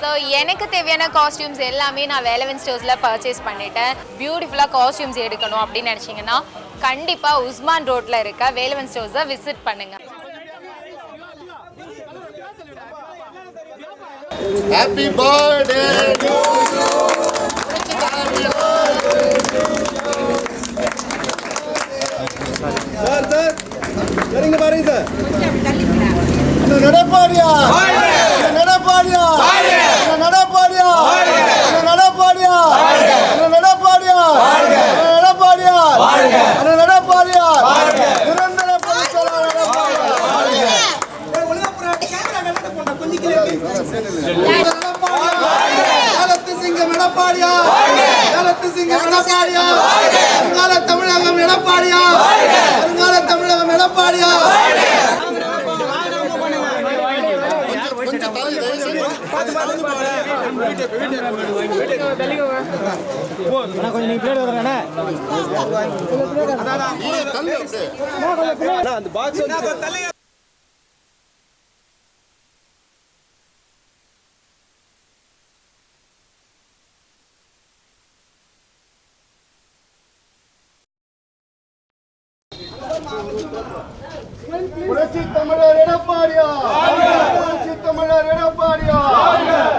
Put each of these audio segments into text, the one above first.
So எனக்கு தேவையான costumes எல்லாமே நான் வேலவன் ஸ்டோர்ஸில் பர்ச்சேஸ் பண்ணிட்டேன். பியூட்டிஃபுல்லாக காஸ்டியூம்ஸ் எடுக்கணும் அப்படின்னு நினச்சிங்கன்னா கண்டிப்பாக உஸ்மான் ரோட்டில் இருக்க வேலவன் ஸ்டோர்ஸை விசிட் பண்ணுங்கள் Happy birthday to sir sir சரிங்க பாருங்க சார் நடப்பாடியா? நடப்பாடியா? நடப்பாடியா? நடப்பாடியா? நடப்பாடியா? நடப்பாடியா நிரந்தர பொதுச்செயலாளர் காலத்து சிங்கம் எடப்பாடியா காலத்து சிங்கம் எடப்பாடியா வருங்கால தமிழகம் எடப்பாடியா வருங்கால தமிழகம் எடப்பாடியா அந்த பாக்ஸ் புரட்சி தமிழர் எடப்பாடியா புரட்சி தமிழர் எடப்பாடியா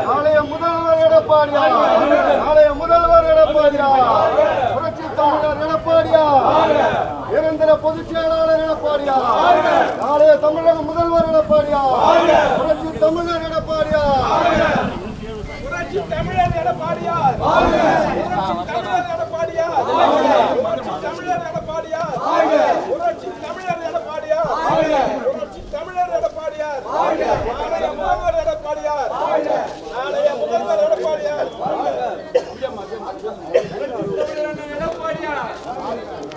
நாளைய முதல்வர் எடப்பாடியா நாளைய முதல்வர் எடப்பாடியா புரட்சி தமிழர் எடப்பாடியா நிரந்தர பொதுச் செயலாளர் எடப்பாடியா? நாளைய தமிழக முதல்வர் எடப்பாடியா? புரட்சி தமிழர் எடப்பாடியா? புரட்சி தமிழர் எடப்பாடியார். புரட்சி தமிழர் எடப்பாடியார் புரட்சி தமிழர் எடப்பாடியார் புரட்சி தமிழர் எடப்பாடியார் புரட்சி தமிழர் எடப்பாடியார் நாளைய முதல்வர் எடப்பாடியார் நாளைய முதல்வர் எடப்பாடியார் எடப்பாடியார் நாளைய முதல்வர் எடப்பாடியார்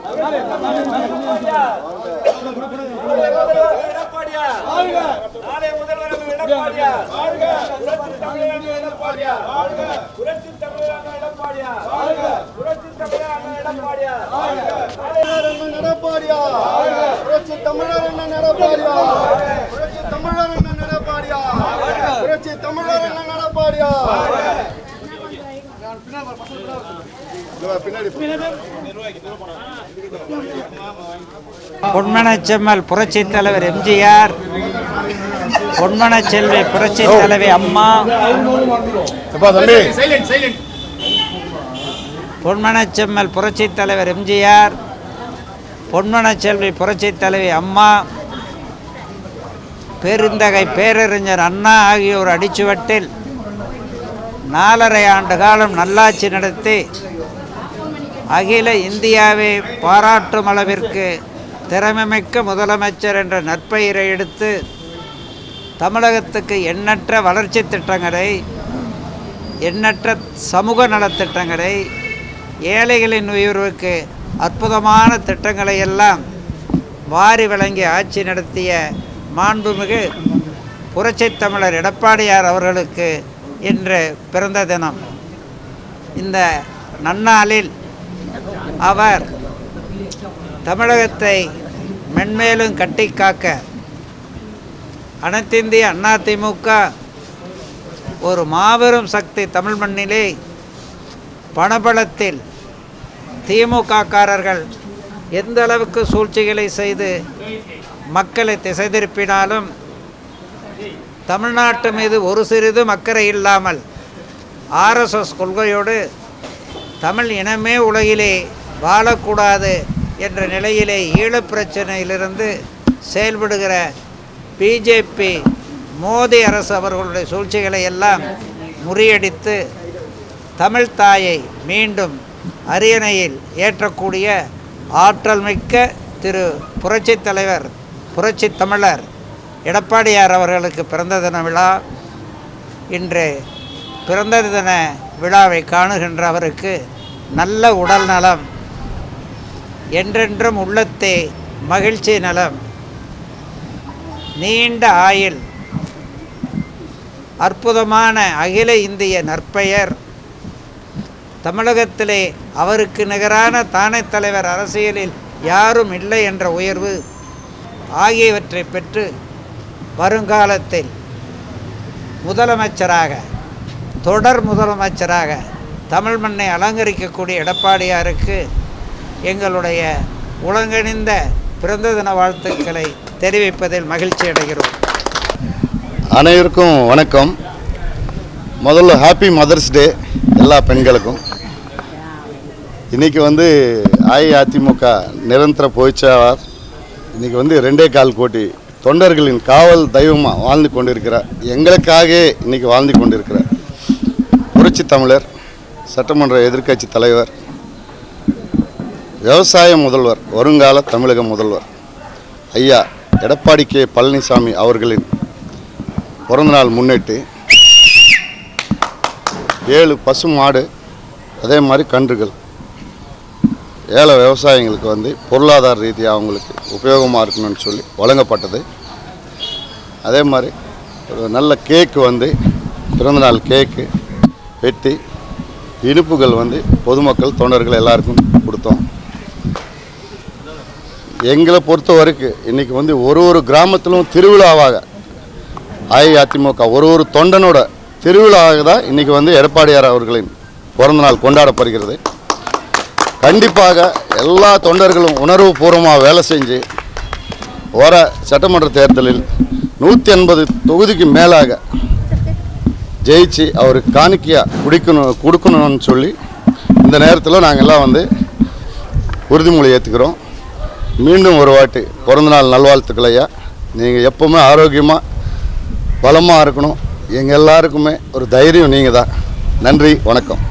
புரட்சி தமிழர் என்ன நடப்பாடியா? புரட்சி தமிழர் என்ன நடப்பாடியா? புரட்சி புரட்சி புரட்சி பொன்மனச்செம்மல் புரட்சித் தலைவர் எம்ஜிஆர். பொன்மனச் செல்வி புரட்சித் தலைவி அம்மா. பொன்மனச்செம்மல் புரட்சித் தலைவர் எம்ஜிஆர். பொன்மனச் செல்வி புரட்சித் தலைவி அம்மா. பெருந்தகை பேரறிஞர் அண்ணா ஆகியோர் அடிச்சுவட்டில் நாலரை ஆண்டு காலம் நல்லாட்சி நடத்தி அகில இந்தியாவை பாராட்டும் அளவிற்கு திறமைமிக்க முதலமைச்சர் என்ற நற்பெயரை எடுத்து தமிழகத்துக்கு எண்ணற்ற வளர்ச்சி திட்டங்களை எண்ணற்ற சமூக நலத்திட்டங்களை ஏழைகளின் உயர்வுக்கு அற்புதமான திட்டங்களை எல்லாம் வாரி வழங்கி ஆட்சி நடத்திய மாண்புமிகு புரட்சித் தமிழர் எடப்பாடியார் அவர்களுக்கு இன்று பிறந்த தினம். இந்த நன்னாளில் அவர் தமிழகத்தை மென்மேலும் கட்டி காக்க அனைத்திந்திய திமுக ஒரு மாபெரும் சக்தி தமிழ் மண்ணிலே பணபலத்தில் திமுககாரர்கள் எந்த அளவுக்கு சூழ்ச்சிகளை செய்து மக்களை திசை திருப்பினாலும் தமிழ்நாட்டு மீது ஒரு சிறிதும் அக்கறை இல்லாமல் ஆர்எஸ்எஸ் கொள்கையோடு தமிழ் இனமே உலகிலே வாழக்கூடாது என்ற நிலையிலே ஈழப் பிரச்சனையிலிருந்து செயல்படுகிற பிஜேபி மோடி அரசு அவர்களுடைய சூழ்ச்சிகளை எல்லாம் முறியடித்து தமிழ் தாயை மீண்டும் அரியணையில் ஏற்றக்கூடிய ஆற்றல் மிக்க திரு புரட்சித் தலைவர் புரட்சி தமிழர் எடப்பாடியார் அவர்களுக்கு பிறந்த தின விழா. இன்று பிறந்த தின விழாவை காணுகின்ற அவருக்கு நல்ல உடல் நலம். என்றென்றும் உள்ளத்தே மகிழ்ச்சி நலம். நீண்ட ஆயுள். அற்புதமான அகில இந்திய நற்பெயர். தமிழகத்திலே அவருக்கு நிகரான தானே தலைவர் அரசியலில் யாரும் இல்லை என்ற உயர்வு. ஆகியவற்றை பெற்று வருங்காலத்தில் முதலமைச்சராக தொடர் முதலமைச்சராக தமிழ் மண்ணை அலங்கரிக்கக்கூடிய எடப்பாடியாருக்கு எங்களுடைய உலங்கிணைந்த பிறந்த தின வாழ்த்துக்களை தெரிவிப்பதில் மகிழ்ச்சி அடைகிறோம். அனைவருக்கும் வணக்கம். முதல்ல ஹாப்பி மதர்ஸ் டே எல்லா பெண்களுக்கும். இன்றைக்கி வந்து அஇஅதிமுக நிரந்தர பொதுச்செயலாளர் இன்றைக்கி வந்து ரெண்டே கால் கோடி தொண்டர்களின் காவல் தெய்வமாக வாழ்ந்து கொண்டிருக்கிறார். எங்களுக்காக இன்றைக்கி வாழ்ந்து கொண்டிருக்கிறார். புரட்சி தமிழர் சட்டமன்ற எதிர்க்கட்சி தலைவர் விவசாய முதல்வர் வருங்கால தமிழக முதல்வர் ஐயா எடப்பாடி கே. பழனிசாமி அவர்களின் பிறந்தநாள் முன்னிட்டு ஏழு பசு மாடு அதே மாதிரி கன்றுகள். ஏழை விவசாயிங்களுக்கு வந்து பொருளாதார ரீதியாக அவங்களுக்கு உபயோகமாக இருக்கணும்னு சொல்லி வழங்கப்பட்டது. அதே மாதிரி ஒரு நல்ல கேக்கு வந்து பிறந்தநாள் கேக்கு வெட்டி இனிப்புகள் வந்து பொதுமக்கள் தொண்டர்கள் எல்லாருக்கும் கொடுத்தோம். எங்களை பொறுத்த வரைக்கும் இன்றைக்கி வந்து ஒரு ஒரு கிராமத்திலும் திருவிழாவாக அஇஅதிமுக ஒரு ஒரு தொண்டனோட திருவிழாவாக தான் இன்றைக்கி வந்து எடப்பாடியார் அவர்களின் பிறந்தநாள் கொண்டாடப்படுகிறது. கண்டிப்பாக எல்லா தொண்டர்களும் உணர்வுபூர்வமாக வேலை செஞ்சு வர சட்டமன்ற தேர்தலில் நூற்றி எண்பது தொகுதிக்கு மேலாக ஜெயிச்சு அவர் காணிக்கையாக குடிக்கணும் கொடுக்கணும்னு சொல்லி இந்த நேரத்தில் நாங்கள் எல்லாம் வந்து உறுதிமொழி ஏற்றுக்கிறோம் மீண்டும் ஒரு வாட்டி பிறந்தநாள் நல்வாழ்த்துக்கள் ஐயா. நீங்கள் எப்போவுமே ஆரோக்கியமாக பலமாக இருக்கணும். எங்கள் எல்லாருக்குமே ஒரு தைரியம் நீங்கள் தான் நன்றி வணக்கம்.